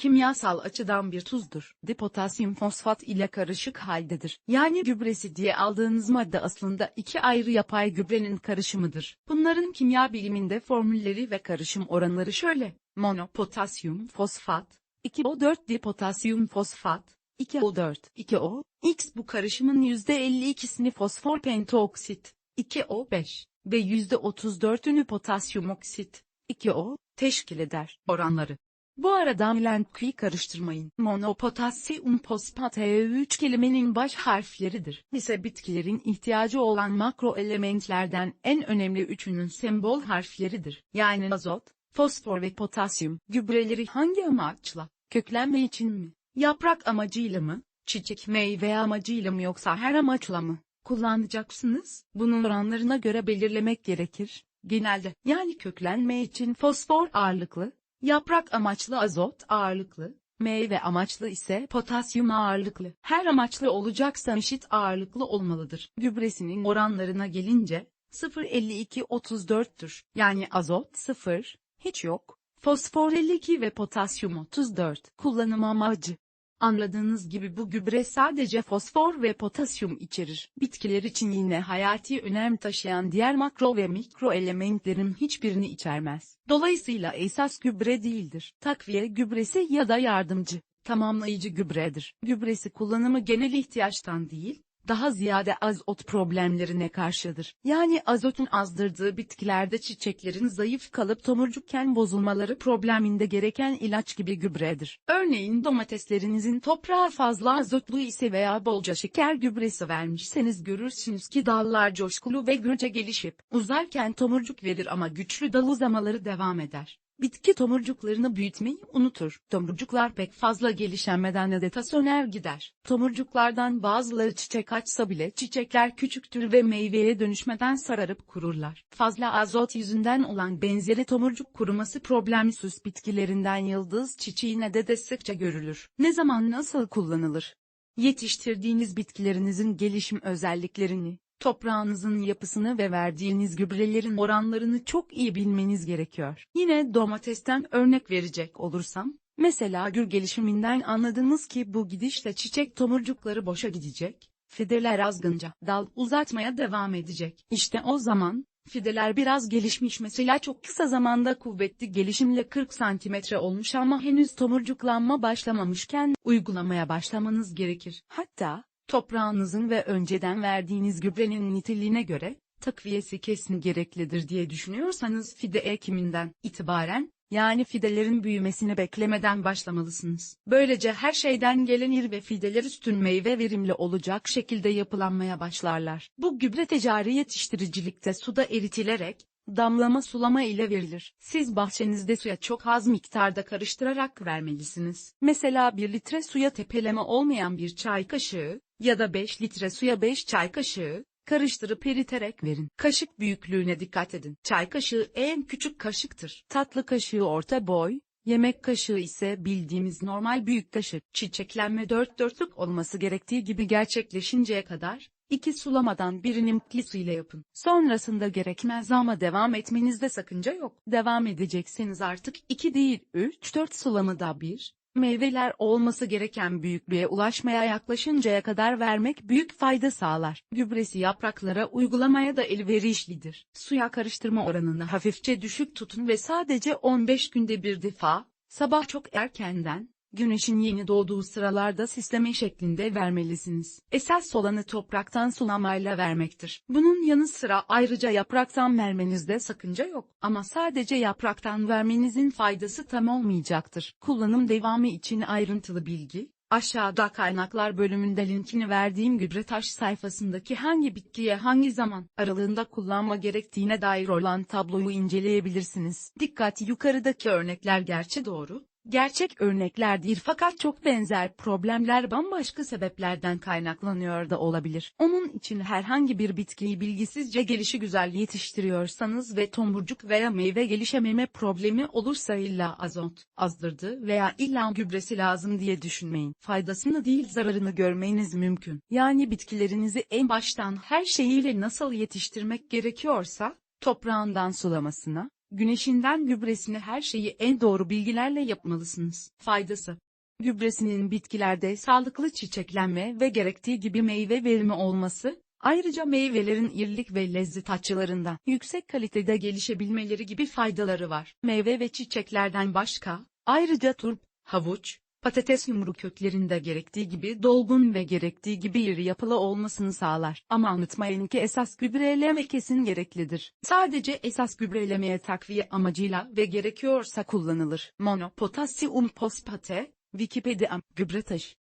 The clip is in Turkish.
kimyasal açıdan bir tuzdur. Dipotasyum fosfat ile karışık haldedir. Yani gübresi diye aldığınız madde aslında iki ayrı yapay gübrenin karışımıdır. Bunların kimya biliminde formülleri ve karışım oranları şöyle. Monopotasyum fosfat, 2O4 dipotasyum fosfat, 2O4, 2O, X bu karışımın %52'sini fosfor pentaoksit, 2O5 ve %34'ünü potasyum oksit, 2O, teşkil eder. Oranları. Bu arada Milenko'yu karıştırmayın. Monopotasyum fosfat E3 kelimenin baş harfleridir. Ise bitkilerin ihtiyacı olan makro elementlerden en önemli üçünün sembol harfleridir. Yani azot, fosfor ve potasyum. Gübreleri hangi amaçla? Köklenme için mi? Yaprak amacıyla mı? Çiçek meyve amacıyla mı yoksa her amaçla mı? kullanacaksınız. Bunun oranlarına göre belirlemek gerekir. Genelde, yani köklenme için fosfor ağırlıklı, yaprak amaçlı azot ağırlıklı, meyve amaçlı ise potasyum ağırlıklı. Her amaçlı olacaksa eşit ağırlıklı olmalıdır. Gübresinin oranlarına gelince, 0.52-34'tür. Yani azot 0, hiç yok, fosfor 52 ve potasyum 34. Kullanım amacı Anladığınız gibi bu gübre sadece fosfor ve potasyum içerir. Bitkiler için yine hayati önem taşıyan diğer makro ve mikro elementlerin hiçbirini içermez. Dolayısıyla esas gübre değildir. Takviye gübresi ya da yardımcı, tamamlayıcı gübredir. Gübresi kullanımı genel ihtiyaçtan değil, daha ziyade azot problemlerine karşıdır. Yani azotun azdırdığı bitkilerde çiçeklerin zayıf kalıp tomurcukken bozulmaları probleminde gereken ilaç gibi gübredir. Örneğin domateslerinizin toprağa fazla azotlu ise veya bolca şeker gübresi vermişseniz görürsünüz ki dallar coşkulu ve gürce gelişip uzarken tomurcuk verir ama güçlü dal uzamaları devam eder. Bitki tomurcuklarını büyütmeyi unutur. Tomurcuklar pek fazla gelişemeden adeta söner gider. Tomurcuklardan bazıları çiçek açsa bile çiçekler küçüktür ve meyveye dönüşmeden sararıp kururlar. Fazla azot yüzünden olan benzeri tomurcuk kuruması problemi süs bitkilerinden yıldız çiçeğine de sıkça görülür. Ne zaman nasıl kullanılır? Yetiştirdiğiniz bitkilerinizin gelişim özelliklerini, toprağınızın yapısını ve verdiğiniz gübrelerin oranlarını çok iyi bilmeniz gerekiyor. Yine domatesten örnek verecek olursam, mesela gür gelişiminden anladınız ki bu gidişle çiçek tomurcukları boşa gidecek, fideler azgınca dal uzatmaya devam edecek. İşte o zaman, Fideler biraz gelişmiş mesela çok kısa zamanda kuvvetli gelişimle 40 santimetre olmuş ama henüz tomurcuklanma başlamamışken uygulamaya başlamanız gerekir. Hatta, toprağınızın ve önceden verdiğiniz gübrenin niteliğine göre, takviyesi kesin gereklidir diye düşünüyorsanız fide ekiminden itibaren, yani fidelerin büyümesini beklemeden başlamalısınız. Böylece her şeyden gelenir ve fideler üstün meyve verimli olacak şekilde yapılanmaya başlarlar. Bu gübre ticari yetiştiricilikte suda eritilerek, damlama sulama ile verilir. Siz bahçenizde suya çok az miktarda karıştırarak vermelisiniz. Mesela 1 litre suya tepeleme olmayan bir çay kaşığı ya da 5 litre suya 5 çay kaşığı, karıştırıp eriterek verin. Kaşık büyüklüğüne dikkat edin. Çay kaşığı en küçük kaşıktır. Tatlı kaşığı orta boy, yemek kaşığı ise bildiğimiz normal büyük kaşık. Çiçeklenme dört dörtlük olması gerektiği gibi gerçekleşinceye kadar, iki sulamadan birini mutlu ile yapın. Sonrasında gerekmez ama devam etmenizde sakınca yok. Devam edecekseniz artık 2 değil 3-4 sulamada bir, Meyveler olması gereken büyüklüğe ulaşmaya yaklaşıncaya kadar vermek büyük fayda sağlar. Gübresi yapraklara uygulamaya da elverişlidir. Suya karıştırma oranını hafifçe düşük tutun ve sadece 15 günde bir defa, sabah çok erkenden, güneşin yeni doğduğu sıralarda sisleme şeklinde vermelisiniz. Esas olanı topraktan sulamayla vermektir. Bunun yanı sıra ayrıca yapraktan vermenizde sakınca yok. Ama sadece yapraktan vermenizin faydası tam olmayacaktır. Kullanım devamı için ayrıntılı bilgi, Aşağıda kaynaklar bölümünde linkini verdiğim gübre taş sayfasındaki hangi bitkiye hangi zaman aralığında kullanma gerektiğine dair olan tabloyu inceleyebilirsiniz. Dikkat yukarıdaki örnekler gerçi doğru, Gerçek örneklerdir fakat çok benzer problemler bambaşka sebeplerden kaynaklanıyor da olabilir. Onun için herhangi bir bitkiyi bilgisizce gelişi güzel yetiştiriyorsanız ve tomurcuk veya meyve gelişememe problemi olursa illa azot, azdırdı veya illa gübresi lazım diye düşünmeyin. Faydasını değil zararını görmeniz mümkün. Yani bitkilerinizi en baştan her şeyiyle nasıl yetiştirmek gerekiyorsa, toprağından sulamasına, Güneşinden gübresine her şeyi en doğru bilgilerle yapmalısınız. Faydası Gübresinin bitkilerde sağlıklı çiçeklenme ve gerektiği gibi meyve verimi olması, ayrıca meyvelerin irlik ve lezzet açılarından yüksek kalitede gelişebilmeleri gibi faydaları var. Meyve ve çiçeklerden başka, ayrıca turp, havuç, patates yumru köklerinde gerektiği gibi dolgun ve gerektiği gibi iri yapılı olmasını sağlar. Ama unutmayın ki esas gübreleme kesin gereklidir. Sadece esas gübrelemeye takviye amacıyla ve gerekiyorsa kullanılır. Mono potasyum fosfate, Wikipedia, gübre taşı.